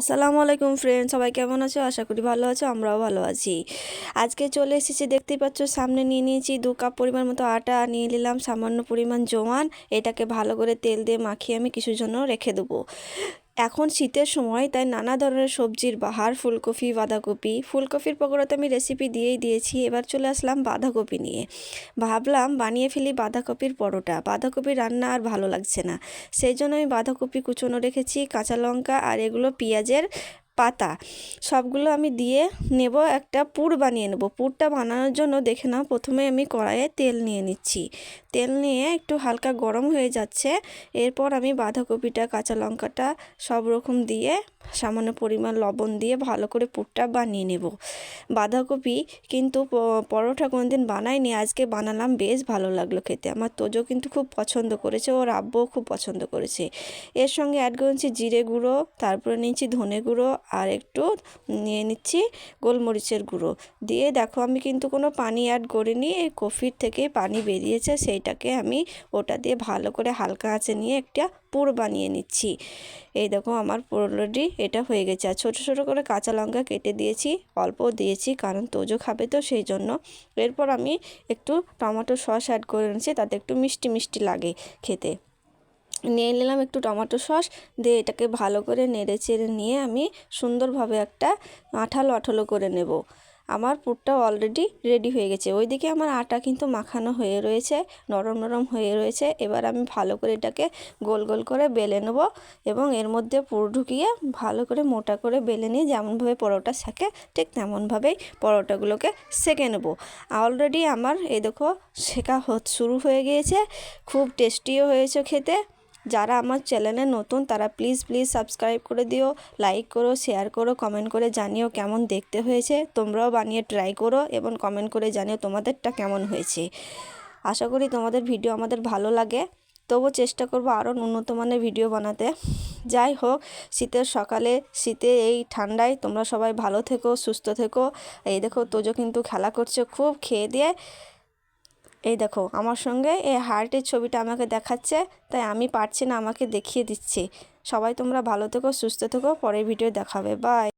আসসালামু আলাইকুম ফ্রেন্ড সবাই কেমন আছো? আশা করি ভালো আছো, আমরাও ভালো আছি। আজকে চলে এসেছি, দেখতেই পাচ্ছ, সামনে নিয়ে নিয়েছি দু কাপ পরিমাণ মতো আটা, নিয়ে নিলাম সামান্য পরিমাণ জোয়ান। এটাকে ভালো করে তেল দিয়ে মাখিয়ে আমি কিছু জন্য রেখে দেবো। এখন শীতের সময়, তাই নানা ধরনের সবজির বাহার, ফুলকপি, বাঁধাকপি, ফুলকপির পকোড়া তো আমি রেসিপি দিয়েই দিয়েছি। এবার চলে আসলাম বাঁধাকপি নিয়ে। ভাবলাম বানিয়ে ফেলি বাঁধাকপির পরোটা। বাঁধাকপি রান্না আর ভালো লাগছে না। সেই জন্য আমি বাঁধাকপি কুচনো রেখেছি, কাঁচা লঙ্কা আর এগুলো পেঁয়াজের পাতা, সবগুলো আমি দিয়ে নেব, একটা পুর বানিয়ে নেব। পুরটা বানানোর জন্য দেখে নাও, প্রথমে আমি কড়াইয়ে তেল নিয়ে নিচ্ছি। তেল নিয়ে একটু হালকা গরম হয়ে যাচ্ছে। এরপর আমি বাঁধাকপিটা, কাঁচা লঙ্কাটা সব রকম দিয়ে সামান্য পরিমাণ লবণ দিয়ে ভালো করে পুরটা বানিয়ে নেব। বাঁধাকপি কিন্তু পরোটা কোনো দিন বানাইনি, আজকে বানালাম, বেশ ভালো লাগল খেতে। আমার তোজো কিন্তু খুব পছন্দ করেছে, ওর আব্বুও খুব পছন্দ করেছে। এর সঙ্গে অ্যাড করেছি জিরে গুঁড়ো, তারপরে নিয়েছি ধনে গুঁড়ো আর একটু নিয়ে নিচ্ছি গোলমরিচের গুঁড়ো। দিয়ে দেখো আমি কিন্তু কোনো পানি অ্যাড করিনি, এই কফির থেকে পানি বেরিয়েছে, সেইটাকে আমি ওটা দিয়ে ভালো করে হালকা আঁচে নিয়ে একটা পুর বানিয়ে নিচ্ছি। এই দেখো আমার অলরেডি এটা হয়ে গেছে। আর ছোটো ছোটো করে কাঁচা লঙ্কা কেটে দিয়েছি, অল্প দিয়েছি, কারণ তোজো খাবে তো সেই জন্য। এরপর আমি একটু টমেটো সস অ্যাড করে নিচ্ছি তাতে একটু মিষ্টি মিষ্টি লাগে খেতে। নিয়ে নিলাম একটু টমেটো সস, দিয়ে এটাকে ভালো করে নেড়ে চেড়ে নিয়ে আমি সুন্দরভাবে একটা আঠালো আঠালো করে নেব। আমার পুরটা অলরেডি রেডি হয়ে গেছে। ওইদিকে আমার আটা কিন্তু মাখানো হয়ে রয়েছে, নরম নরম হয়ে রয়েছে। এবার আমি ভালো করে এটাকে গোল গোল করে বেলে নেব এবং এর মধ্যে পুর ঢুকিয়ে ভালো করে মোটা করে বেলে নিয়ে যেমনভাবে পরোটা শেখে ঠিক তেমনভাবেই পরোটাগুলোকে সেঁকে নেব। অলরেডি আমার, এই দেখো শেখা শুরু হয়ে গিয়েছে। খুব টেস্টিও হয়েছে খেতে। যারা আমার চ্যানেলে নতুন, তারা প্লিজ প্লিজ সাবস্ক্রাইব করে দিও লাইক করো শেয়ার করো কমেন্ট করে জানিও কেমন দেখতে হয়েছে, তোমরাও বানিয়ে ট্রাই করো এবং কমেন্ট করে জানিও তোমাদেরটা কেমন হয়েছে। আশা করি তোমাদের ভিডিও আমাদের ভালো লাগে। তবু চেষ্টা করব আরও উন্নত মানের ভিডিও বানাতে। যাই হোক, শীতের সকালে, শীতে এই ঠান্ডায় তোমরা সবাই ভালো থেকো, সুস্থ থেকো। এই দেখো, তোজো কিন্তু খেলা করছে, খুব খেয়ে দিয়ে এই দেখো, আমার সঙ্গে এই হার্টের ছবিটা আমাকে দেখাচ্ছে, তাই আমি পারছি না, আমাকে দেখিয়ে দিচ্ছে। সবাই তোমরা ভালো থেকো, সুস্থ থেকো, পরের ভিডিও দেখাবে। বাই